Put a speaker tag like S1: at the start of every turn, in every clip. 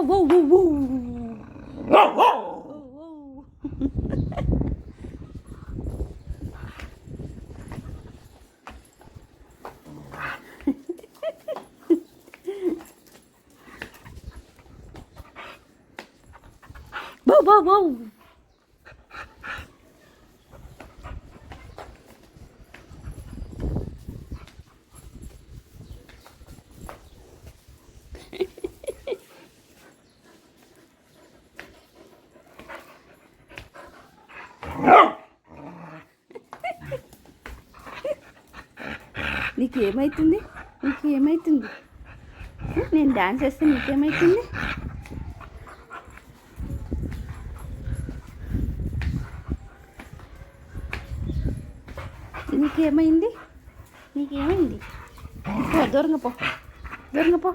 S1: ఓ ఓ ఓ Whoa, whoa, whoa. నీకు ఏమవుతుంది నీకు నేను డాన్స్ చేస్తే నీకేమవుతుంది నీకేమైంది? నీకేమైంది? పో దూరంగా పో. దూరంగా పో.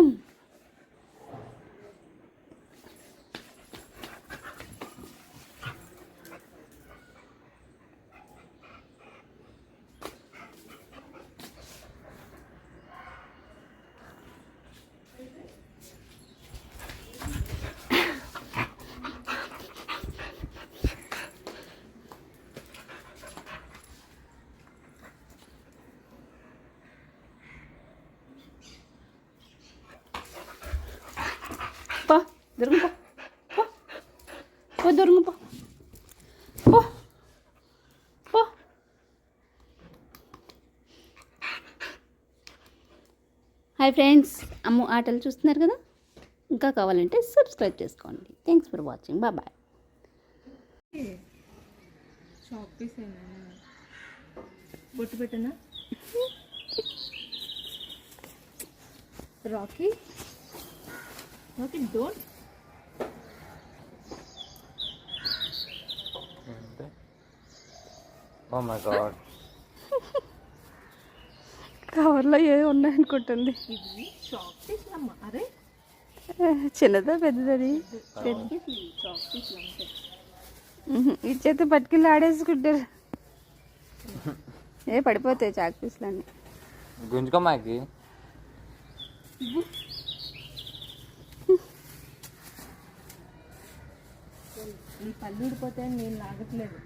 S1: আলাইকুম దొరుకుపో పో పో పో పో హాయ్ ఫ్రెండ్స్ అమ్ము ఆటలు చూస్తున్నారు కదా? ఇంకా కావాలంటే సబ్స్క్రైబ్ చేసుకోండి. Thanks for watching bye bye
S2: shop బొట్టు పెట్టనా Rocky Rocky don't
S3: oh my God
S1: కవర్లో ఏ ఉన్నాయనుకుంటుంది. చిన్నదా పెద్దది
S2: షాప్ పీస్ అంతే
S1: ఇచ్చేస్తే పట్టుకెళ్ళి ఆడేసుకుంటారు. ఏ పడిపోతాయి చాక్ పీస్లు అన్నీ
S3: గుంజుకో మాకి.
S2: నీ పళ్ళు ఊడిపోతే నేను లాగట్లేదు.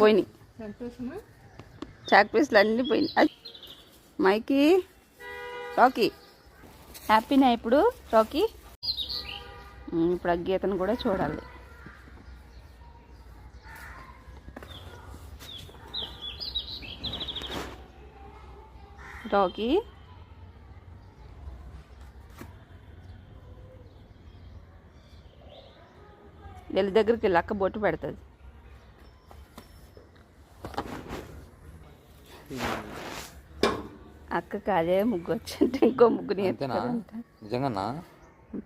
S1: పోయినాయి. చాక్ పీస్లు అన్నీ పోయినాయి. మైకి రాకీ. హ్యాపీనా ఇప్పుడు రాకీ? ఇప్పుడు ఆ గీతను కూడా చూడాలి. రాకీ? వెళ్ళి దగ్గరికి అక్క బొట్టు పెడుతుంది. అక్కకి అదే ముగ్గు వచ్చింటే ఇంకో ఎత్తుతారంట
S3: నిజంగానా?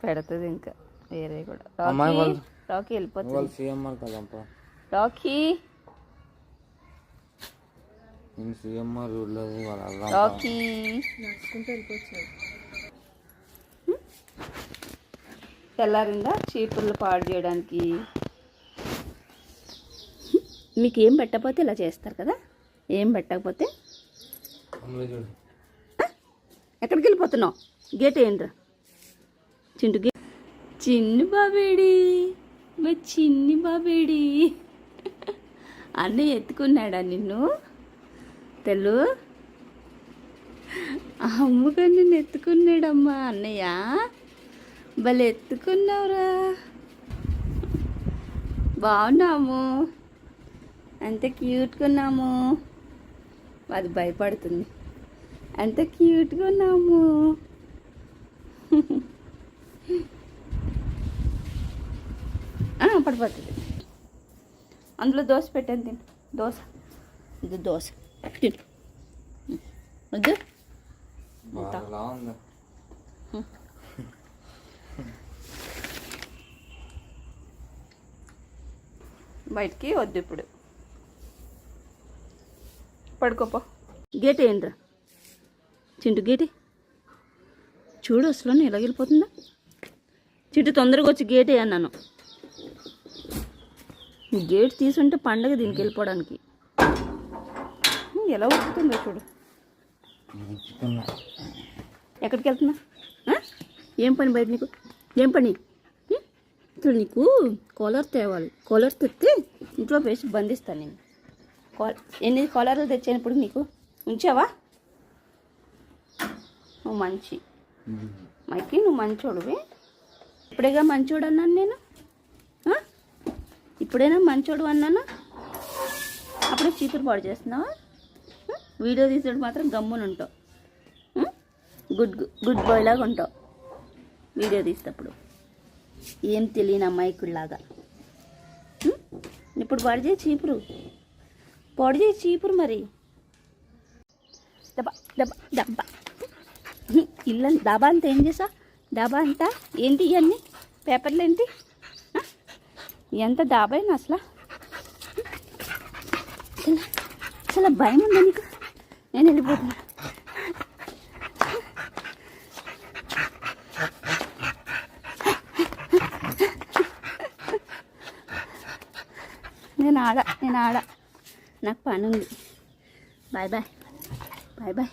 S1: పెడుతుంది ఇంకా వేరే కూడా.
S3: అమ్మాయి
S1: రాకీ
S3: వాళ్ళు-
S1: రాకీ వెళ్ళిపోతుంది.
S3: వాళ్ళు సీఎంఆర్ కదంపా
S1: రాకీ.
S3: CMR
S1: Rocky.
S2: నడుచుకుంటూ వెళ్ళిపోవచ్చు
S1: తెల్లారిందా చీపుర్లు పాడు చేయడానికి? మీకు ఏం పెట్టకపోతే ఇలా చేస్తారు కదా? ఏం పెట్టకపోతే? ఎక్కడికి వెళ్ళిపోతున్నావు? గేట్ ఏంట్రా చింటు గే చిన్ని బాబేడి మా చిన్ని బాబేడి. అన్నయ్య ఎత్తుకున్నాడా నిన్ను? తెలు అమ్మగా నిన్ను ఎత్తుకున్నాడమ్మా అన్నయ్య. భలే ఎత్తుకున్నావురా. బాగున్నాము. అంత క్యూట్గా ఉన్నాము. అది భయపడుతుంది. అంత క్యూట్గా ఉన్నాము. పడిపోతుంది అందులో దోశ పెట్టాను తిను. దోశ. ఇది దోశ. తిను. వద్దు. బయటికి వద్దు ఇప్పుడు. పడుకోపో. గేట్ ఏంట్రా? చింటు గేటి? చూడు అసలు ఎలా వెళ్ళిపోతుందా? చింటు తొందరగా వచ్చి గేట్ అన్నాను. గేట్ తీసుంటే పండగ దీనికి వెళ్ళిపోవడానికి. ఎలా ఉక్కుతుందో చూడు. ఎక్కడికి వెళ్తున్నా? ఏం పని బయట నీకు? ఏం పని? ఇప్పుడు నీకు కాలర్ తేవాలి. కాలర్ తెస్తే ఇంట్లో వేసి బంధిస్తాను నేను. కాల్ ఎన్ని కాలర్లు తెచ్చినప్పుడు నీకు? ఉంచావా? నువ్వు మంచి. మైకి నువ్వు మంచోడువి. ఇప్పుడేగా మంచోడు అన్నాను నేను? ఇప్పుడైనా మంచోడు అన్నాను? అప్పుడే చీపురు పాడు చేస్తున్నావా? వీడియో తీసేటప్పుడు మాత్రం గమ్మున ఉంటావు. గుడ్ గుడ్ బాయ్ లాగా ఉంటావు. వీడియో తీసేటప్పుడు. ఏం తెలియని అమ్మాయికుడిలాగా ఇప్పుడు పాడు చేయి చీపురు. పొడి చేయి చీపురు మరి. దబా దబా దబ్బా. ఇల్లు దబా అంతా ఏం చేసా? దబా అంతా ఏంటి ఇవన్నీ? పేపర్లు ఏంటి? ఎంత డాబాయినా అసలు? చాలా భయం ఉందా నీకు? నేను వెళ్ళిపోతున్నా. నేను ఆడ నేను ఆడ నాకు పని ఉంది bye bye. Bye bye.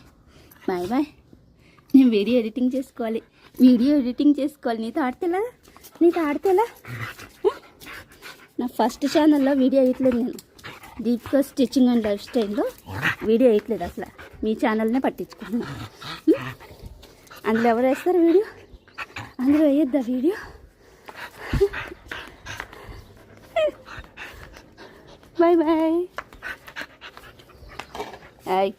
S1: Bye bye. నేను వీడియో ఎడిటింగ్ చేసుకోవాలి. వీడియో ఎడిటింగ్ చేసుకోవాలి. నీతో ఆడితేలా నీతో ఆడితేలా నా ఫస్ట్ ఛానల్లో వీడియో వేయట్లేదు నేను. దీపికా స్టిచ్చింగ్ అండ్ లైఫ్ స్టైల్లో వీడియో వేయట్లేదు అసలు. మీ ఛానల్నే పట్టించుకున్నాను అందులో ఎవరు వేస్తారు వీడియో? అందులో వేయొద్దా video? Bye bye hi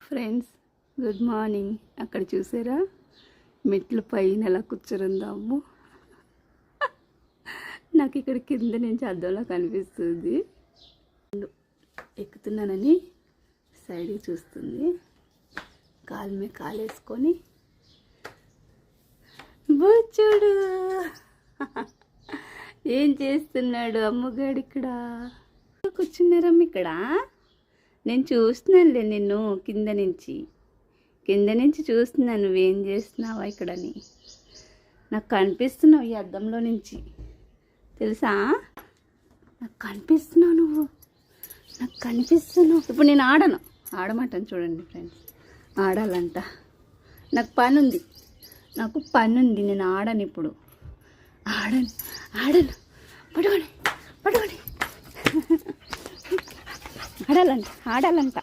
S1: friends good morning అక్కడ చూసారా? మెట్ల పైన ఎలా కూర్చుందాము నాకు ఇక్కడ కింద నుంచి అద్దంలో కనిపిస్తుంది. ఎక్కుతున్నానని సైడ్కి చూస్తుంది. కాలు మీద కాలు వేసుకొని ఏం చేస్తున్నాడు అమ్మగాడు ఇక్కడ? కూర్చున్నారమ్మ ఇక్కడ? నేను చూస్తున్నానులే నిన్ను కింద నుంచి. కింద నుంచి చూస్తున్నాను నువ్వేం చేస్తున్నావా ఇక్కడని నాకు కనిపిస్తున్నావు ఈ అద్దంలో నుంచి. తెలుసా? నాకు కనిపిస్తున్నావు నువ్వు. నాకు కనిపిస్తున్నావు. ఇప్పుడు నేను ఆడను. ఆడమాటను చూడండి ఫ్రెండ్స్ ఆడాలంట. నాకు పని ఉంది నాకు పని ఉంది నేను ఆడను ఇప్పుడు. ఆడను. ఆడను. పట్టుకోండి పట్టుకోండి ఆడాలంట. ఆడాలంట.